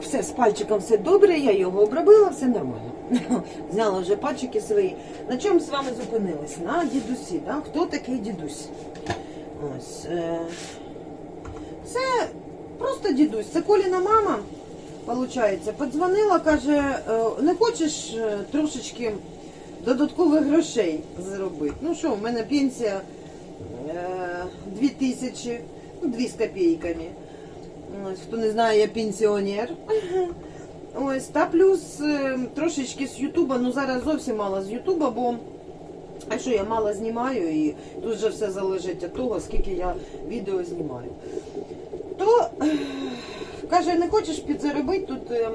все з пальчиком все добре, я його обробила, все нормально. Зняла вже пальчики свої. На чому з вами зупинились? На дідусі. Да? Хто такий дідусь? Ось. Е... Це просто дідусь. Це Коліна мама, виходить, подзвонила, каже, е, не хочеш е, трошечки додаткових грошей заробити? Ну що, в мене пенсія е, 2 тисячі, ну, 2 з копійками. Ось, хто не знає, я пенсіонер. Ось, та плюс е, трошечки з Ютуба, ну зараз зовсім мало з Ютуба, бо а що я мало знімаю і тут же все залежить від того, скільки я відео знімаю. То каже, не хочеш підзаробити, тут ем,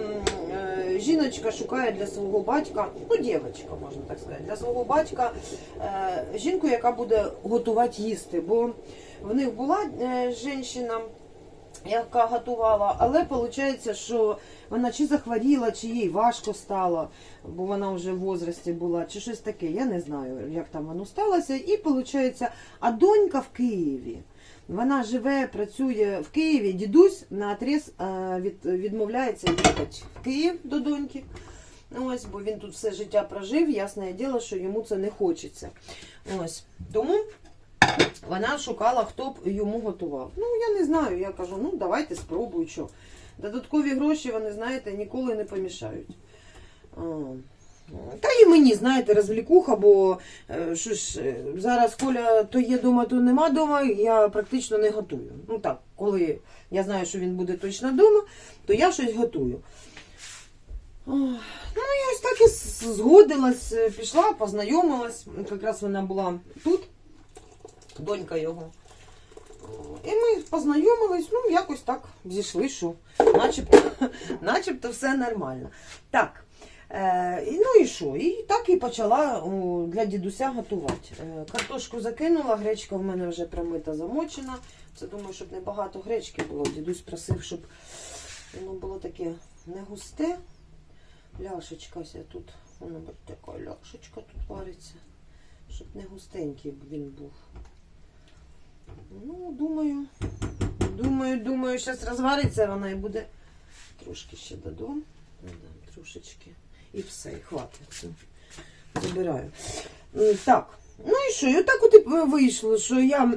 е, жіночка шукає для свого батька, ну дівчинка, можна так сказати, для свого батька е, жінку, яка буде готувати їсти. Бо в них була жінка, яка готувала, але виходить, що вона чи захворіла, чи їй важко стало, бо вона вже в возрасті була, чи щось таке. Я не знаю, як там воно сталося. І виходить, а донька в Києві. Вона живе, працює в Києві. Дідусь на адрес від, відмовляється їхати в Київ до доньки. Ось, бо він тут все життя прожив. Ясне діло, що йому це не хочеться. Ось тому вона шукала, хто б йому готував. Ну, я не знаю. Я кажу, ну давайте спробуй, що. Додаткові гроші, вони, знаєте, ніколи не помішають. Та і мені, знаєте, розвлікуха, бо е, що ж, е, зараз Коля то є дома, то нема дома, я практично не готую. Ну так, коли я знаю, що він буде точно вдома, то я щось готую. Ну, я ось так і згодилась, е, пішла, познайомилась. Якраз вона була тут, донька його. І ми познайомились, ну, якось так зійшли, що начебто, начебто все нормально. Так. Е, ну і що? І так і почала для дідуся готувати. Е, картошку закинула, гречка в мене вже промита, замочена. Це думаю, щоб не багато гречки було. Дідусь просив, щоб воно було таке не густе. Ляшечка тут, воно така ляшечка тут вариться, щоб не густенький він був. Ну, думаю, думаю, думаю, зараз розвариться вона і буде трошки ще. Додам трошечки. І все, і хватить. Забираю. Так. Ну і що? І отак от і вийшло, що я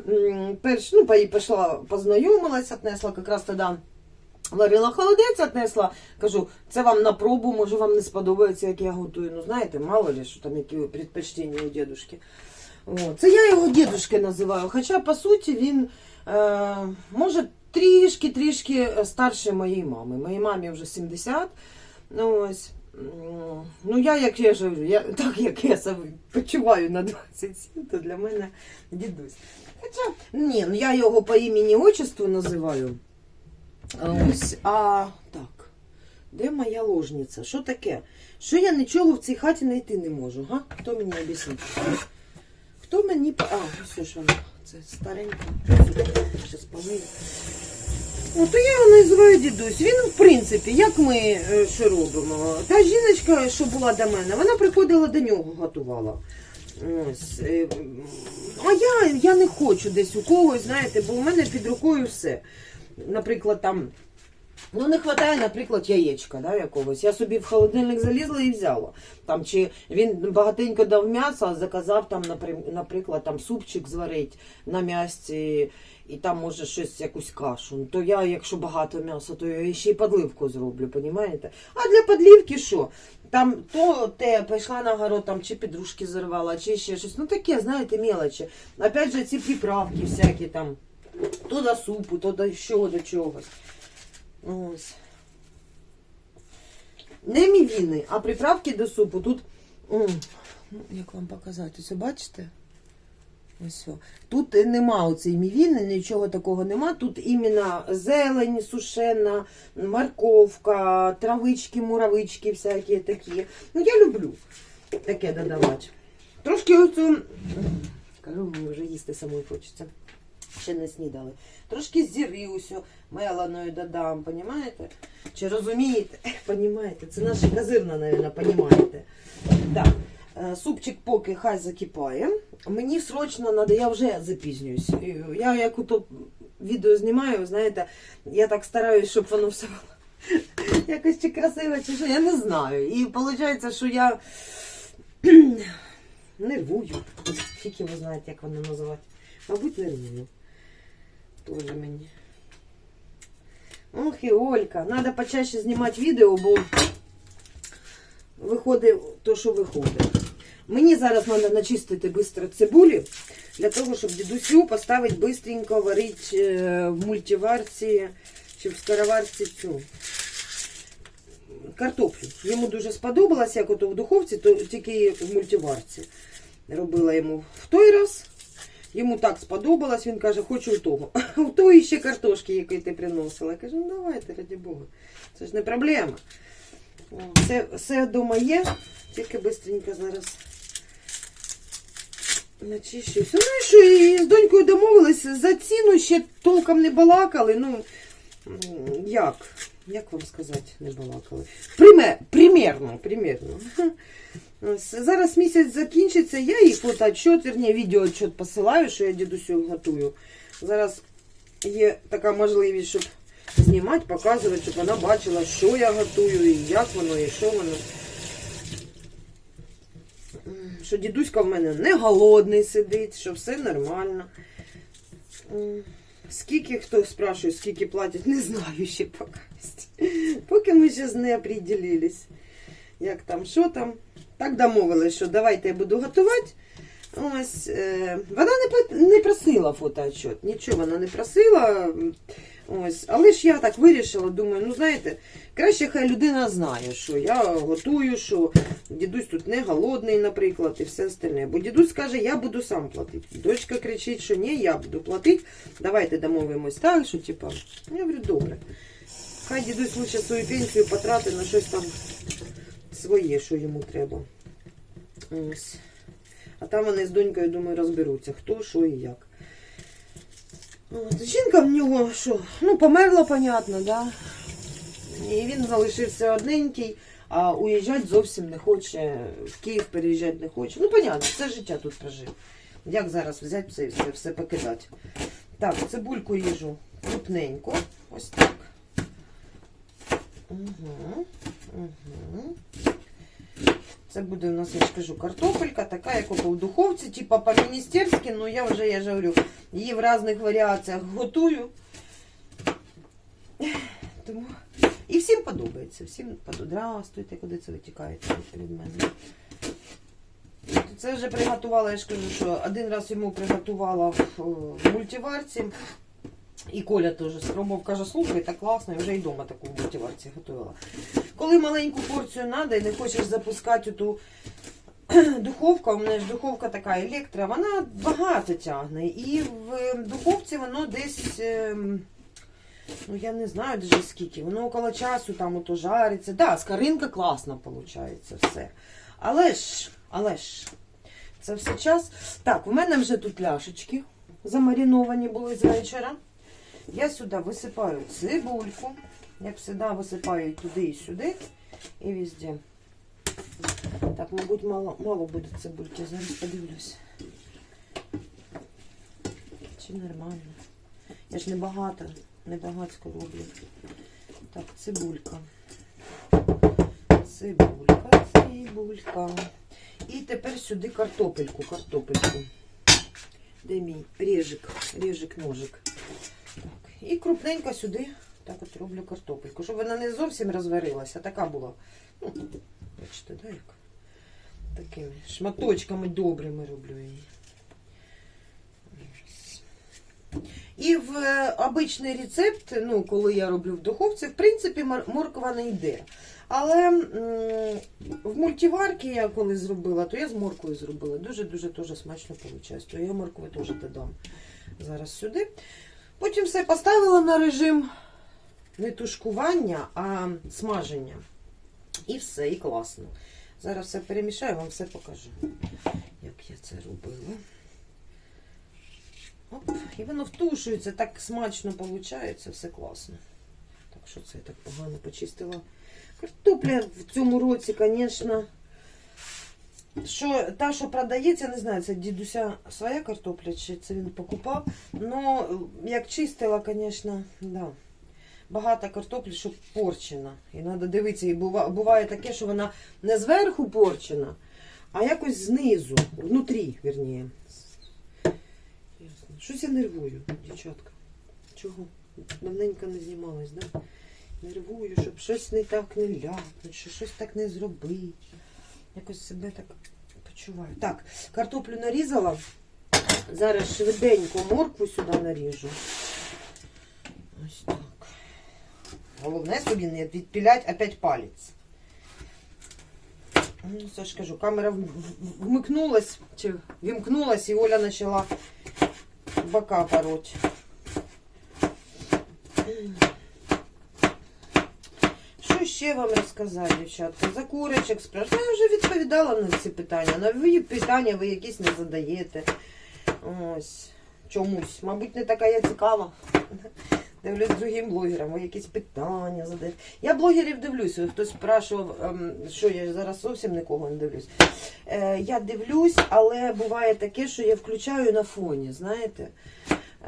перш, ну, пішла, познайомилась, отнесла якраз тоді. Варила холодець, отнесла, кажу, це вам на пробу, може вам не сподобається, як я готую. Ну, знаєте, мало ли, що там які предпочтення у дідушки. О, це я його дідушки називаю. Хоча, по суті, він е, може трішки-трішки старше моєї мами. Моїй мамі вже 70. Ну, ось. Ну, я, як я живу, я, так як я себе почуваю на 27, то для мене дідусь. Хоча, ні, ну я його по імені отчеству називаю. Ось, а так. Де моя ложниця? Що таке? Що я нічого в цій хаті знайти не можу? Га? Хто мені об'яснить? Хто мені... А, все ж вона. Це старенька. Зараз помию. О, то я його називаю дідусь. Він, в принципі, як ми е, що робимо? Та жіночка, що була до мене, вона приходила до нього, готувала. Ось. е, А я, я не хочу десь у когось, знаєте, бо у мене під рукою все. Наприклад, там. Ну, не вистачає, наприклад, яєчка да, якогось. Я собі в холодильник залізла і взяла. Там, чи він багатенько дав м'яса, а заказав там, наприклад, там супчик зварить на м'ясці, і там може щось, якусь кашу. Ну, То я, якщо багато м'яса, то я ще й подливку зроблю, понімаєте? А для подлівки що? Там то те пішла на город, там чи підружки зірвала, чи ще щось. Ну таке, знаєте, мелочі. Опять же, ці приправки всякі там. То до супу, то до що, до чогось. Ось. Не мівіни, а приправки до супу. Тут, ну, як вам показати, ось бачите? Ось. Тут нема оцей мівіни, нічого такого нема. Тут іменно зелень сушена, морковка, травички, муравички всякі такі. Ну, я люблю таке додавати. Трошки оцю, кажу, вже їсти самої хочеться. Ще не снідали. Трошки зіри усю меланою додам, понімаєте? Чи розумієте? Понімаєте? Це наша казирна, мабуть, понімаєте. Так. Е, Супчик поки хай закипає. Мені срочно треба, я вже запізнююсь. Я як ото відео знімаю, знаєте, я так стараюсь, щоб воно все було якось чи красива, чи що, я не знаю. І виходить, що я нервую. Фіки ви знаєте, як воно називати. Мабуть, нервую. Тоже мені. Ох і Олька. Надо почаще знімати відео, бо виходить то, що виходить. Мені зараз треба начистити швидко цибулі, для того, щоб дідусю поставити бистренько варити е, в мультиварці чи в скороварці цю картоплю. Йому дуже сподобалось, як ото в духовці, то тільки в мультиварці. Робила йому в той раз. Йому так сподобалось, він каже, хочу того. В той ще картошки, які ти приносила. Я кажу, ну давайте, раді Бога. Це ж не проблема. Все, все вдома є, тільки швидко зараз начищу. Все, ну і що, і з донькою домовились, за ціну ще толком не балакали. Ну, як? Як вам сказати, не балакали? Пример, примерно, примерно. Зараз місяць закінчиться, я їй фотоотчет, верні, відеоотчет посилаю, що я дідусю готую. Зараз є така можливість, щоб знімати, показувати, щоб вона бачила, що я готую, і як воно, і що воно. Що дідуська в мене не голодний сидить, що все нормально. Скільки хто спрашує, скільки платять, не знаю ще поки. Поки ми ще не определились. Як там, що там. Так домовилися, що давайте я буду готувати. Ось, е, вона не, не просила фотоотчет, нічого вона не просила. Ось, але ж я так вирішила, думаю, ну знаєте, краще хай людина знає, що я готую, що дідусь тут не голодний, наприклад, і все остальне. Бо дідусь каже, я буду сам платити. Дочка кричить, що ні, я буду платити. Давайте домовимось так, що типа, я говорю, добре. Хай дідусь лучше свою пенсію потратить на щось там своє, що йому треба. Ось. А там вони з донькою, думаю, розберуться, хто, що і як. От. Жінка в нього що? Ну, померла, понятно, да? І він залишився одненький, а уїжджати зовсім не хоче, в Київ переїжджати не хоче. Ну, понятно, все життя тут прожив. Як зараз взяти все, все, все покидати? Так, цибульку їжу крупненько. Ось так. Угу. Угу. Це буде у нас, я ж кажу, картопелька, така, як в духовці, типа по-міністерськи, ну я вже, я ж говорю, її в різних варіаціях готую. Тому... І всім подобається. Всім подобається. Здравствуйте, куди це витікаєте від мене. Це вже приготувала, я ж кажу, що один раз йому приготувала в, в мультиварці. І Коля теж спробував, каже, слухай, так класно, я вже і вдома таку в мультиварці готувала. Коли маленьку порцію треба і не хочеш запускати ту духовку, у мене ж духовка така електро, вона багато тягне. І в духовці воно десь, ем, ну я не знаю даже скільки, воно около часу там ото жариться. Да, скаринка класно виходить все. Але ж, але ж, це все час. Так, у мене вже тут ляшечки замариновані були з вечора. Я сюди висипаю цибульку. Як завжди, висипаю туди, і сюди, і везде. Так, мабуть, мало, мало буде цибульки. Зараз подивлюсь. Чи нормально? Я ж не багато, не багатсько роблю. Так, цибулька. Цибулька, цибулька. І тепер сюди картопельку, картопельку. Де мій режик, режик, ножик. І крупненько сюди так от роблю картопельку, щоб вона не зовсім розварилася, така була. Бачите, да, як? Такими шматочками добрими роблю її. І в е, обичний рецепт, ну, коли я роблю в духовці, в принципі, мор- морква не йде. Але в мультиварці я коли зробила, то я з морквою зробила. Дуже-дуже теж смачно виходить. То я моркви теж додам зараз сюди. Потім все поставила на режим не тушкування, а смаження. І все, і класно. Зараз все перемішаю, вам все покажу, як я це робила. Оп, і воно втушується, так смачно виходить, все класно. Так що це я так погано почистила. Картопля в цьому році, звісно, що та, що продається, не знаю, це дідуся своя картопля, чи це він покупав. Ну, як чистила, звісно, да. Багато картоплі, щоб порчена. І треба дивитися. І бува- буває таке, що вона не зверху порчена, а якось знизу, внутрі, вірніше. Щось я нервую, дівчатка. Чого? Давненько не знімалась, да? Нервую, щоб щось не так не ляпнуть, що щось так не зробити. Якось себе так почуваю. Так, картоплю нарізала. Зараз швиденько моркву сюди наріжу. Ось так. Головне собі не відпілять опять палець. Ну, ж кажу, камера вмикнулась, чи вімкнулась, і Оля почала бока пороть. Що ще вам розказати, дівчатка? За курочок спрашиваю. Я вже відповідала на ці питання. На ви питання ви якісь не задаєте. Ось. Чомусь. Мабуть, не така я цікава. Дивлюсь другим блогерам, якісь питання задають. Я блогерів дивлюсь. Хтось спрашував, ем, що я зараз зовсім нікого не дивлюсь. Е, я дивлюсь, але буває таке, що я включаю на фоні, знаєте.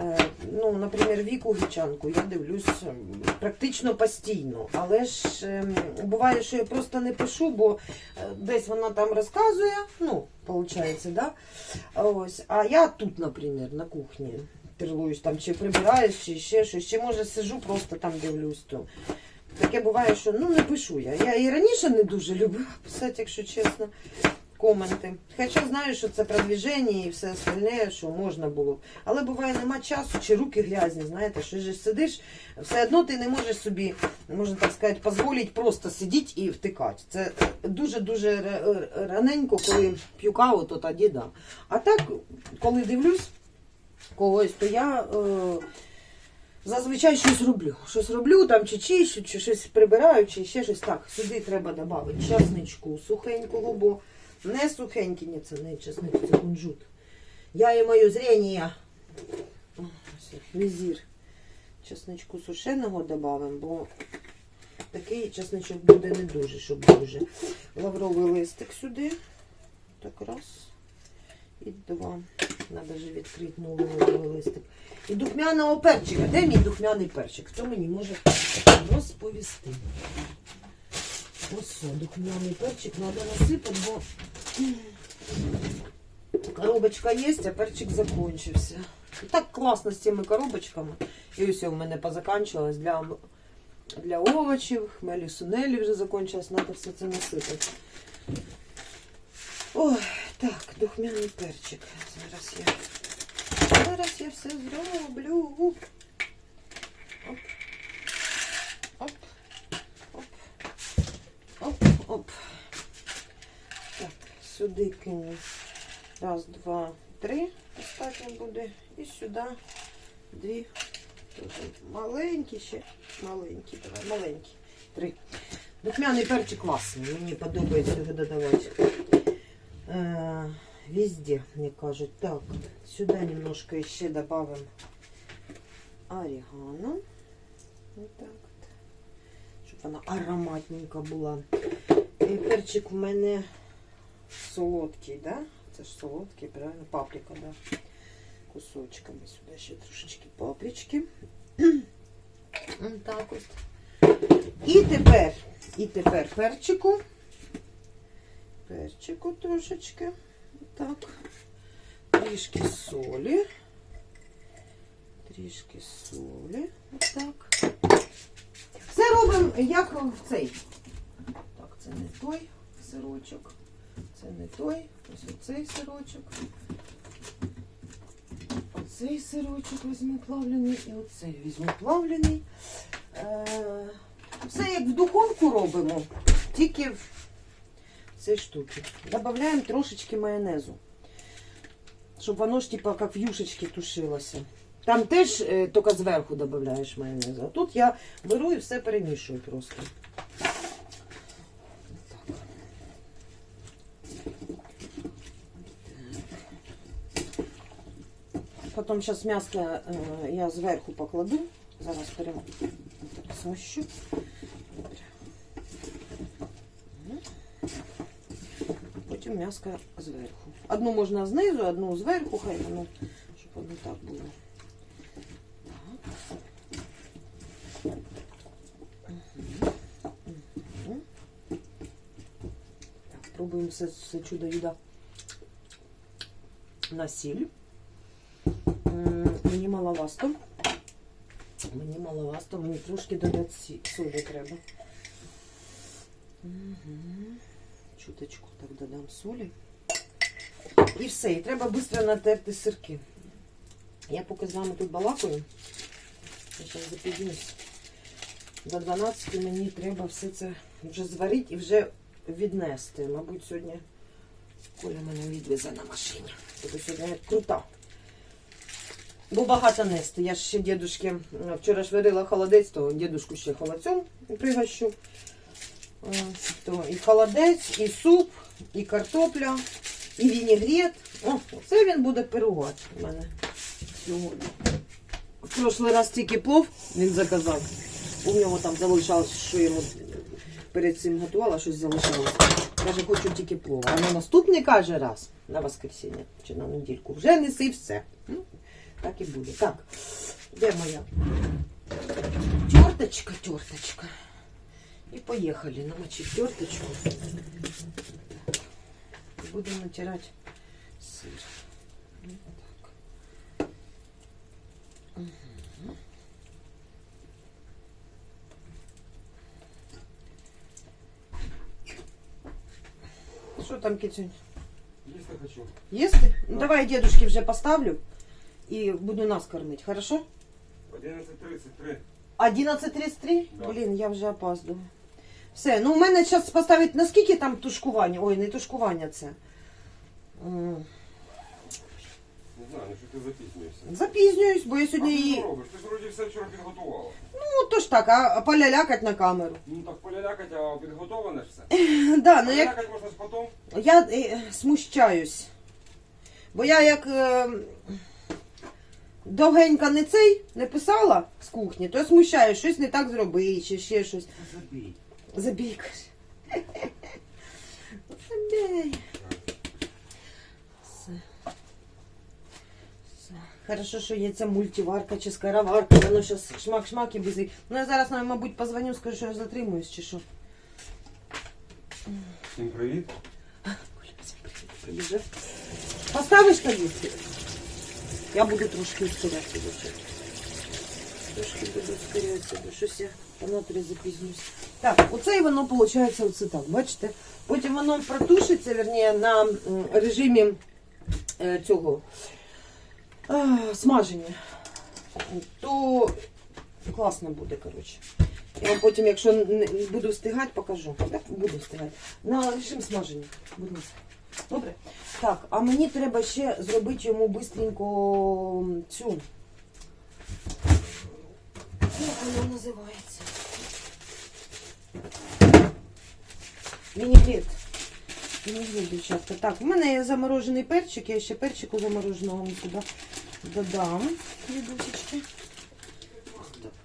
Е, ну, наприклад, Віку Гічанку я дивлюсь ем, практично постійно. Але ж ем, буває, що я просто не пишу, бо е, десь вона там розказує, ну, виходить, да? Ось. А я тут, наприклад, на кухні терлуюсь там, чи прибираюсь, чи ще щось, чи може сижу, просто там дивлюсь. То. Таке буває, що ну не пишу я. Я і раніше не дуже любила писати, якщо чесно, коменти. Хоча знаю, що це продвіження і все остальне, що можна було. Але буває, нема часу, чи руки грязні, знаєте, що ж сидиш, все одно ти не можеш собі, можна так сказати, дозволити просто сидіти і втикати. Це дуже-дуже ра- ра- раненько, коли п'ю каву, то тоді да. А так, коли дивлюсь когось, то я. Е, Зазвичай щось роблю. Щось роблю, там чи чищу, чи щось прибираю, чи ще щось. Так, сюди треба додати часничку сухенького, бо не сухенький, ні, це не часник, це кунжут. Я і ось як Візір. Часничку сушеного додамо, бо такий часничок буде не дуже, щоб дуже. Лавровий листик сюди. Так раз. І два. Надо же відкрити новий листик. І духмяного перчика. Де мій духмяний перчик? Хто мені може розповісти? Ось духмяний перчик треба насипати, бо коробочка є, а перчик закончився. І так класно з цими коробочками. І ось у мене позаканчувалось для, для овочів, хмелі сунелі вже закончилось, треба все це насипати. Ой, духмяний перчик. Зараз я. Зараз я все зроблю. Оп. Оп. Оп. Оп. Оп. Так, сюди кину. Раз, два, три. Достатньо буде. І сюди дві. Маленькі ще. Маленькі. Давай, маленькі. Три. Духмяний перчик класний. Мені подобається його додавати. Везде, мне кажут. Так, сюда немножко еще добавим орегано. Вот так от. Щоб вона ароматненька була. І перчик в мене солодкий, да? Це ж солодкий, правильно? Паприка, да? Кусочками сюди ще трошечки папрички. Ось так ось. І тепер, і тепер перчику перчику трошечки. Так. Трішки солі. Трішки солі. Отак. Все робимо як в цей. Так, це не той сирочок. Це не той. Ось оцей сирочок. Оцей сирочок візьму плавлений і оцей візьму плавлений. Е, все як в духовку робимо, тільки в цієї штуки. Добавляємо трошечки майонезу. Щоб воно ж типа як в юшечки тушилося. Там теж е, тільки зверху додаєш майонезу. А тут я беру і все перемішую просто. Потім зараз м'ясо е, я зверху покладу. Зараз прямо смощу. потім м'яско зверху. Одну можно снизу, одну сверху, хай ну чтобы воно так було. Пробуем все, все чудо еда. на сіль. Мені маловасто. Мені маловасто, мені трошки додати солі треба. Угу. Чуточку так додам солі. І все, і треба швидко натерти сирки. Я поки з вами тут балакаю. Я зараз запізнюсь. До 12 мені треба все це вже зварити і вже віднести. Мабуть, сьогодні Коля мене відвезе на машині. Буду сьогодні крута. Бо багато нести. Я ж ще дідушки вчора ж холодець, то дідушку ще холодцем пригощу. То і холодець, і суп, і картопля, і вінігрет. О, це він буде пирувати у мене сьогодні. В прошлий раз тільки плов він заказав. У нього там залишалось, що йому перед цим готувала, щось залишалось. Каже, хочу тільки плов. А на наступний каже раз, на воскресіння чи на недільку, вже неси все. Ну, так і буде. Так, де моя терточка, терточка. І поїхали намочити терточку. І будемо натирати сир. Ну, так. Мгм. Що там, кицюнь? Їсти хочу. Їсти? Ну, Да. давай я дедушки вже поставлю і буду нас кормити, хорошо? 11.33. 11.33? Да. Блін, я вже опаздую. Все, ну у мене зараз поставить наскільки там тушкування? Ой, не тушкування це. Не знаю, ну що ти запізнюєшся. Запізнююсь, бо я А сьогодні ти її. робиш? Ти ж вроді все вчора підготувала. Ну, то ж так, а а полялякать на камеру. Ну так полялякать, а підготоване ж все. Да, ну як Полялякать можна ж потім. я е, смущаюсь. Бо я як е, довгенько не цей не писала з кухні, то я смущаюсь, щось не так зробити, чи ще щось. Забій. Забій, каже. Забій. Все. Все. Хорошо, що є ця мультиварка чи скороварка, воно зараз шмак-шмак і без. Ну я зараз, навіть, мабуть, позвоню, скажу, що я затримуюсь, чи що. Всім привіт. Прибіжив. Поставиш тоді? Я буду трошки ускорятися до цього. Трошки буду ускорятися, бо щось я по натурі запізнюсь. Так, оце і воно виходить оце так, бачите? Потім воно протушиться, верніше, на режимі е, цього смаження. То класно буде, коротше. Я вам потім, якщо не буду встигати, покажу. Так, буду встигати. На режим смаження. Будь ласка. Добре. Так, а мені треба ще зробити йому бистренько цю. Як вона називається? Вінігрет. Вінігрет, дівчатка. Так, у мене є заморожений перчик, я ще перчику замороженого вам сюди додам. Рідусечки.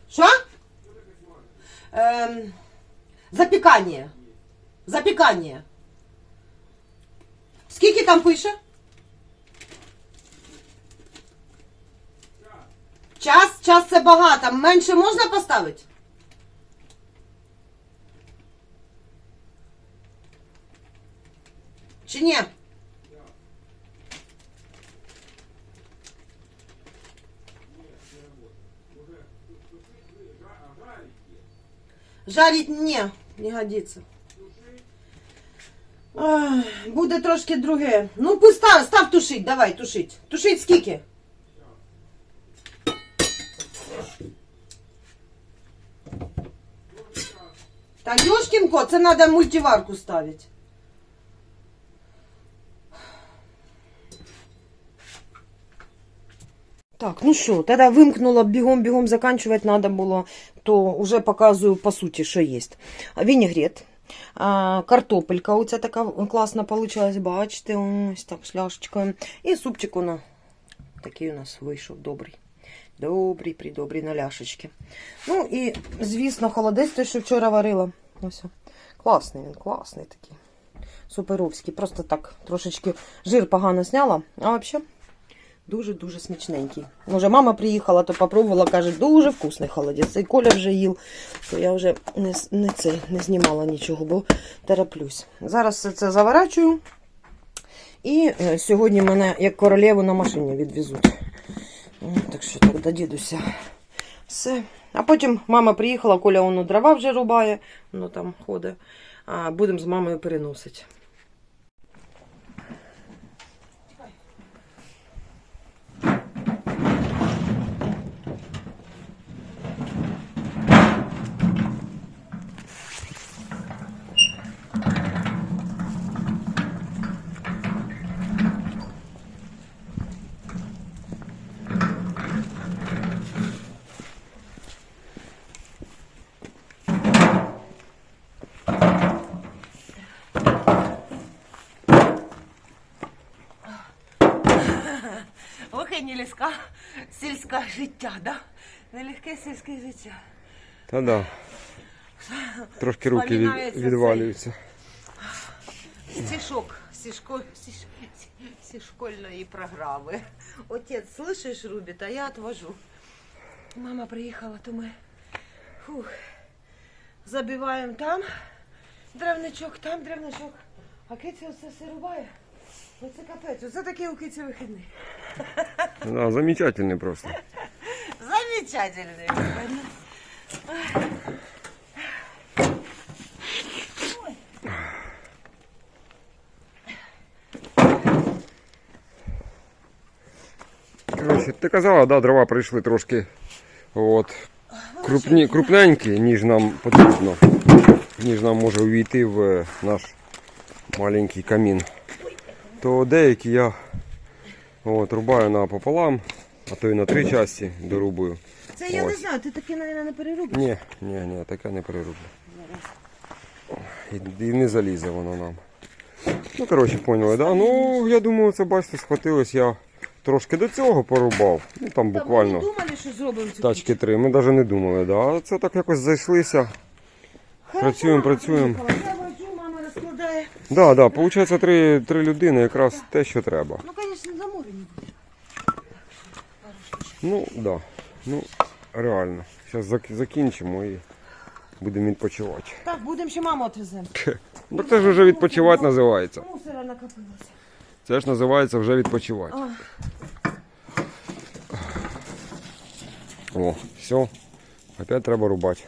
Що? Ем, запікання. Запікання. Скільки там пише? Час, час це багато. Менше можна поставити? Чи ні? Жарить ні, не годиться. Ах, Буде трошки друге. Ну, пусть став, тушить, давай, тушить. Тушить скільки? Та ёшкин кот, це треба мультиварку ставити. Так, ну що, тоді вимкнула, бігом-бігом заканчувати треба було, то вже показую по суті, що є. Вінігрет, картопелька, оця така класна вийшла, бачите, ось так шляшечкою. І супчик воно такий у нас вийшов добрий. Добрий, придобрий на ляшечки. Ну і, звісно, холодець, той, що вчора варила. Ось. Класний він, класний такий. Суперовський. Просто так трошечки жир погано зняла. А взагалі Дуже-дуже смачненький. Може, мама приїхала, то попробувала, каже, дуже вкусний холодець. І Коля вже їв, то я вже не, не, це, не знімала нічого, бо тороплюсь. Зараз все це заворачую. І е, сьогодні мене як королеву на машині відвезуть. М, Так що так до. Все. А потім мама приїхала, Коля воно дрова вже рубає, воно там ходить. А будемо з мамою переносити. І нелегка сільське життя, да? Нелегке сільське життя. Та да. Трошки руки від, відвалюються. Стишок сішко, сіш, сі- школьної програми. Отець, слышиш, рубит, а я отвожу. Мама приїхала, то ми фух, забиваємо там древничок, там древничок. А киця оце все рубає. Оце капець, оце такий у киці вихідний. Да, замечательний просто. Замечательный. Коротше, ти казала, да, дрова прийшли трошки от, крупні, крупненькі, ніж нам потрібно. Ніж нам може увійти в е, наш маленький камін. То деякі я от, рубаю напополам, а то й на три часті дорубую. Це я не знаю, ти таке, мабуть, не переробиш. Ні, ні, ні, таке не перероблю. І, і не залізе воно нам. Ну, коротше, поняли, да? Ну, я думаю, це бачите, схватилось я трошки до цього порубав. Ну там Та буквально Ми не думали, що зробимо цю тачки три. Ми навіть не думали, да. А це так якось зайшлися. Хорошо, Працюємо, мама працюємо. приїхала. Я воджу, мама розкладає. Да, да, виходить, три, три людини якраз те, що треба. Ну, звісно. Ну, да. Ну, реально. Зараз закінчимо і будемо відпочивати. Так, будемо ще маму отвеземо. Ну це ж вже відпочивати називається. Мусора накопилося. Це ж називається вже відпочивати. О, все. Опять треба рубати.